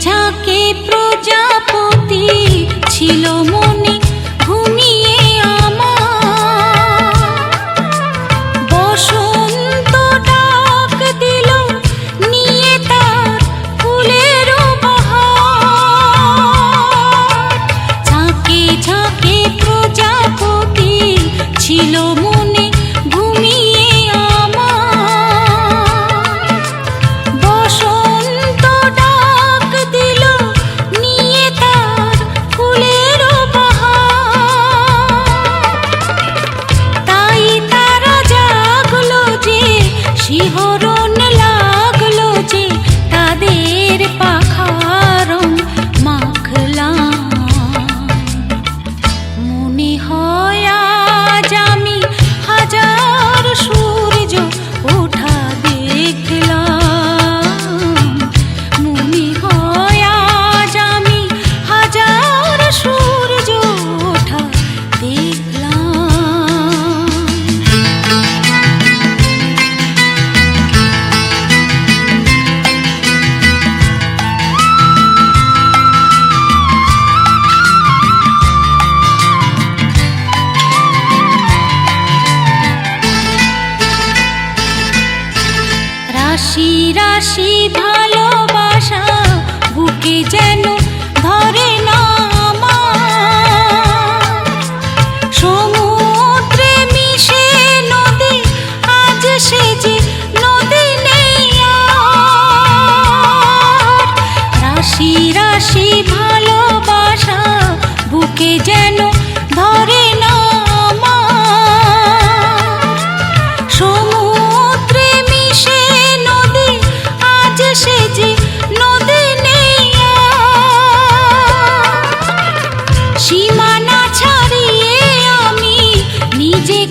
ঝাঁকে প্রজাপতি ছিল মনে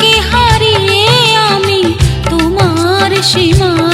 নিজেকে হারিয়ে আমি তোমার সীমায়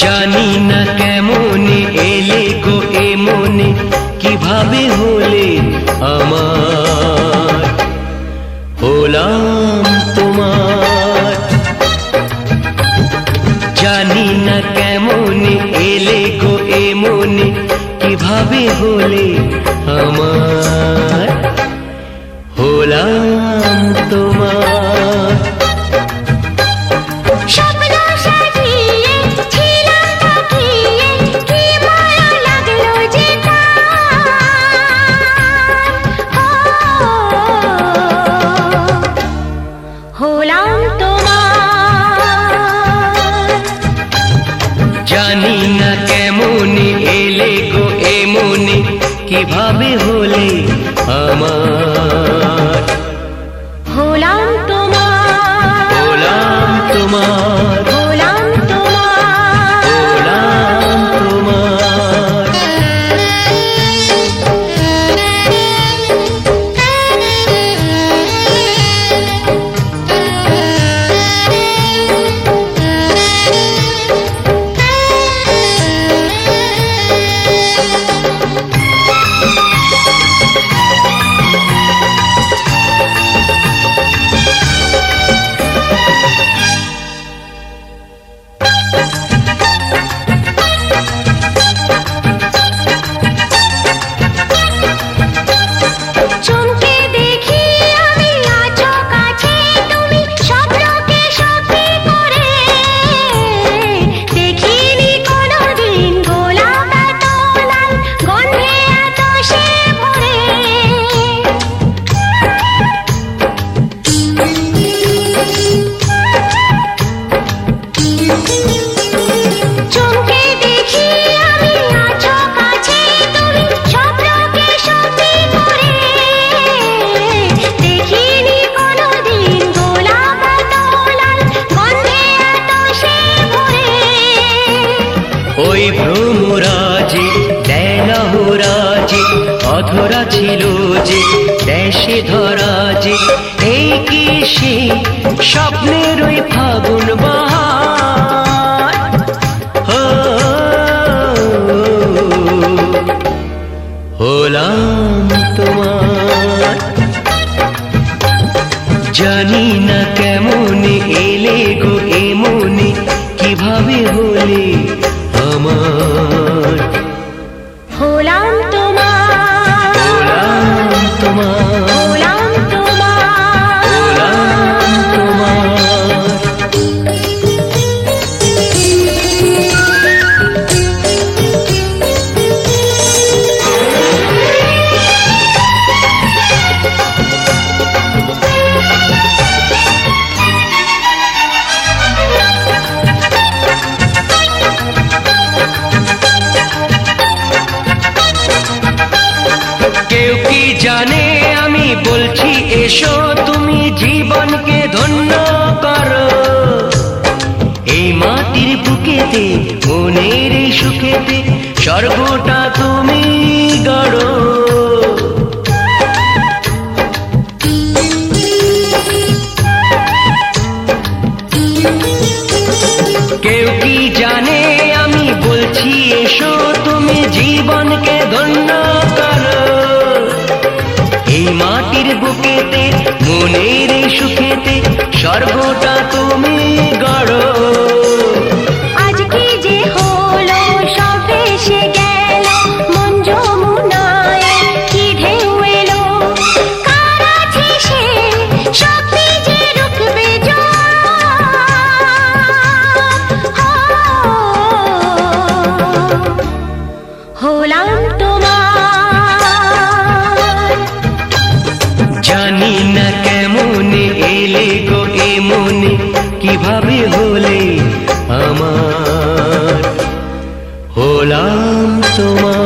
जानी ওই ভ্রমরাজে দেহরাজি অধরা ছিল যে দেশে ধরাজে। এই কি সে স্বপ্নের ওই মেয়ের সুখেতে স্বর্গটা তুমি গড়ো। কেউ কি জানে? আমি বলছি, এসো তুমি জীবনকে ধন্য করো। এই মাটির বুকেতে, মনের এই সুখেতে স্বর্গটা হলে আমার হলাম তোমার